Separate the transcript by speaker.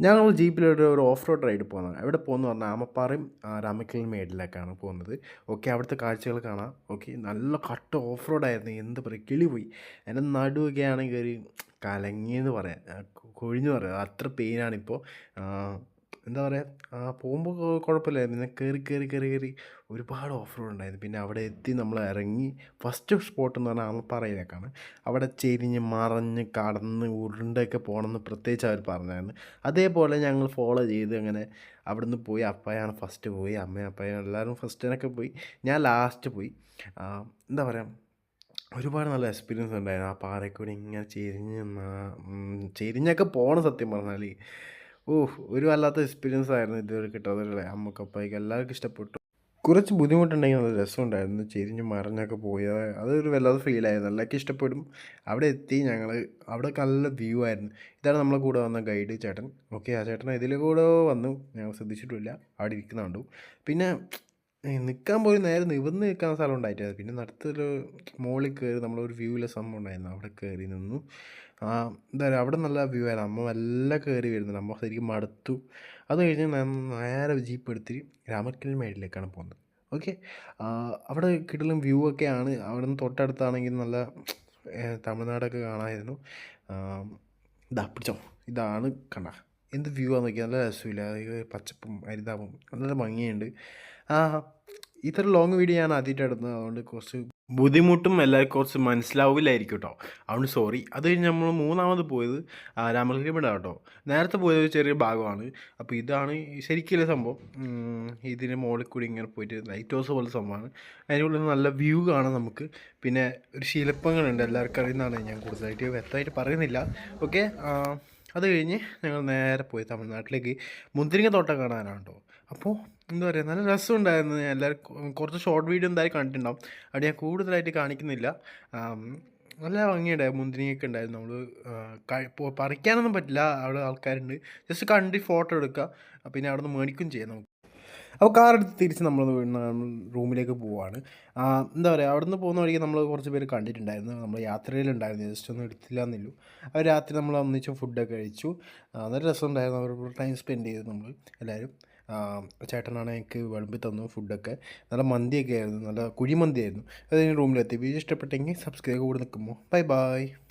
Speaker 1: ഞങ്ങൾ ജീപ്പിലൊരു ഒരു off road ride പോകുന്നത് എവിടെ പോകുന്നു പറഞ്ഞാൽ ആമപ്പാറയും രാമക്കൽ മേഡിലേക്കാണ് പോകുന്നത് ഓക്കെ അവിടുത്തെ കാഴ്ചകൾ കാണാം. ഓക്കെ നല്ല കട്ട ഓഫ് റോഡായിരുന്നു എന്ത് പറയുക കിളി പോയി എന്റെ നടുവൊക്കെ ആണെങ്കിൽ ഒരു കലങ്ങിയെന്ന് പറയാം കൊഴിഞ്ഞു പറയാം. അത്ര പെയിനാണിപ്പോൾ എന്താ പറയുക ആ പോകുമ്പോൾ കുഴപ്പമില്ലായിരുന്നു പിന്നെ കയറി കയറി കയറി കയറി ഒരുപാട് ഓഫ് റോഡ് ഉണ്ടായിരുന്നു. പിന്നെ അവിടെ എത്തി നമ്മൾ ഇറങ്ങി ഫസ്റ്റ് സ്പോട്ട് എന്ന് പറഞ്ഞാൽ ആമപ്പാറയിലേക്കാണ് അവിടെ ചെരിഞ്ഞ് മറഞ്ഞ് കടന്ന് ഉരുണ്ടൊക്കെ പോകണമെന്ന് പ്രത്യേകിച്ച് അവർ പറഞ്ഞായിരുന്നു. അതേപോലെ ഞങ്ങൾ ഫോളോ ചെയ്ത് അങ്ങനെ അവിടുന്ന് പോയി. അപ്പയാണ് ഫസ്റ്റ് പോയി. അമ്മയും അപ്പയും എല്ലാവരും ഫസ്റ്റിനൊക്കെ പോയി. ഞാൻ ലാസ്റ്റ് പോയി. എന്താ പറയുക ഒരുപാട് നല്ല എക്സ്പീരിയൻസ് ഉണ്ടായിരുന്നു. ആ പാറയിൽ കൂടി ഇങ്ങനെ ചെരിഞ്ഞ് ചെരിഞ്ഞൊക്കെ പോകണം സത്യം പറഞ്ഞാൽ ഓഹ് ഒരു വല്ലാത്ത എക്സ്പീരിയൻസ് ആയിരുന്നു ഇതുവരെ കിട്ടാതെ അമ്മക്കപ്പായിക്ക് എല്ലാവർക്കും ഇഷ്ടപ്പെട്ടു. കുറച്ച് ബുദ്ധിമുട്ടുണ്ടെങ്കിൽ നല്ല രസമുണ്ടായിരുന്നു. ചെരിഞ്ഞ് മറിഞ്ഞൊക്കെ പോയത് അത് അതൊരു വല്ലാതെ ഫീലായിരുന്നു എല്ലാവർക്കും ഇഷ്ടപ്പെടും. അവിടെ എത്തി ഞങ്ങൾ അവിടെ നല്ല വ്യൂ ആയിരുന്നു. ഇതാണ് നമ്മളെ കൂടെ വന്ന ഗൈഡ് ചേട്ടൻ. ഓക്കെ ആ ചേട്ടൻ ഇതിൽ കൂടെ വന്നു. ഞങ്ങൾ ശ്രദ്ധിച്ചിട്ടില്ല. അവിടെ ഇരിക്കുന്ന കണ്ടു പിന്നെ നിൽക്കാൻ പോയി നേരെ നിവർന്ന് നിൽക്കാൻ സ്ഥലം ഉണ്ടായിട്ടില്ല പിന്നെ നടുത്തൊരു മുകളിൽ കയറി നമ്മളൊരു വ്യൂവിലെ സംഭവം ഉണ്ടായിരുന്നു. അവിടെ കയറി നിന്നു. ആ എന്താ പറയുക അവിടെ നല്ല വ്യൂ ആയിരുന്നു. അമ്മ നല്ല കയറി വരുന്നുണ്ട്. അമ്മ ശരിക്കും മടുത്തു. അത് കഴിഞ്ഞ് നേരെ ജീപ്പ് എടുത്തിട്ട് രാമക്കൽ മേടിലേക്കാണ് പോകുന്നത്. ഓക്കെ? അവിടെ കിടലും വ്യൂ ഒക്കെയാണ് അവിടെ നിന്ന് തൊട്ടടുത്താണെങ്കിൽ നല്ല തമിഴ്നാടൊക്കെ കാണാമായിരുന്നു. ഇതാ പിടിച്ചോ. ഇതാണ് കണ്ട. എന്ത് വ്യൂ ആണെന്ന് നോക്കിയാൽ നല്ല രസമില്ല. പച്ചപ്പും ഹരിതാപും നല്ല ഭംഗിയുണ്ട്. ആ ഇത്ര ലോങ് വീഡിയോ ഞാൻ ആദ്യമായിട്ട് എടുത്തത് അതുകൊണ്ട് കുറച്ച് ബുദ്ധിമുട്ടും എല്ലാവർക്കും കുറച്ച് മനസ്സിലാവില്ലായിരിക്കും കേട്ടോ അതുകൊണ്ട് സോറി അത് കഴിഞ്ഞ് നമ്മൾ മൂന്നാമത് പോയത് രാമകൃഷ്ണ കേട്ടോ നേരത്തെ പോയത് ഒരു ചെറിയ ഭാഗമാണ്. അപ്പോൾ ഇതാണ് ശരിക്കുള്ള സംഭവം. ഇതിന് മുകളിൽ കൂടി ഇങ്ങനെ പോയിട്ട് ലൈറ്റ് ഹൗസ് പോലെ സംഭവമാണ്. അതിനുള്ള നല്ല വ്യൂ കാണാം നമുക്ക്. പിന്നെ ഒരു ശില്പങ്ങളുണ്ട്. എല്ലാവർക്കും അറിയുന്നതാണ്. ഞാൻ കൂടുതലായിട്ട് വ്യക്തമായിട്ട് പറയുന്നില്ല. ഓക്കെ അത് കഴിഞ്ഞ് ഞങ്ങൾ നേരെ പോയി തമിഴ്നാട്ടിലേക്ക് മുന്തിരിങ്ങ തോട്ടം കാണാനാണ് കേട്ടോ അപ്പോൾ എന്താ പറയുക നല്ല രസമുണ്ടായിരുന്നു. എല്ലാവരും കുറച്ച് ഷോർട്ട് വീഡിയോ എന്തായാലും കണ്ടിട്ടുണ്ടാവും. അവിടെ ഞാൻ കൂടുതലായിട്ട് കാണിക്കുന്നില്ല. നല്ല ഭംഗിയുണ്ടായിരുന്നു മുന്തിരിങ്ങയൊക്കെ ഉണ്ടായിരുന്നു. നമ്മൾ പറിക്കാനൊന്നും പറ്റില്ല. അവിടെ ആൾക്കാരുണ്ട്. ജസ്റ്റ് കണ്ടി ഫോട്ടോ എടുക്കുക പിന്നെ അവിടെ നിന്ന് മേടിക്കുകയും ചെയ്യാം നമുക്ക്. അപ്പോൾ കാർ എടുത്ത് തിരിച്ച് നമ്മൾ റൂമിലേക്ക് പോവാണ്. എന്താ പറയുക അവിടെ നിന്ന് പോകുന്ന വഴിക്ക് നമ്മൾ കുറച്ച് പേര് കണ്ടിട്ടുണ്ടായിരുന്നു. നമ്മൾ യാത്രയിലുണ്ടായിരുന്നു ജസ്റ്റ് ഒന്നും എടുത്തില്ല എന്നില്ലു അവർ രാത്രി നമ്മൾ ഒന്നിച്ച് ഫുഡൊക്കെ കഴിച്ചു. നല്ല രസമുണ്ടായിരുന്നു. അവർ ടൈം സ്പെൻഡ് ചെയ്തു നമ്മൾ എല്ലാവരും ചേട്ടനാണ് എനിക്ക് വിളമ്പി തന്നു ഫുഡൊക്കെ നല്ല മന്തിയൊക്കെ ആയിരുന്നു നല്ല കുഴിമന്തി ആയിരുന്നു അത് റൂമിലെത്തി. വീഡിയോ ഇഷ്ടപ്പെട്ടെങ്കിൽ സബ്സ്ക്രൈബ് കൂടെ നിൽക്കുമ്പോൾ ബൈ ബൈ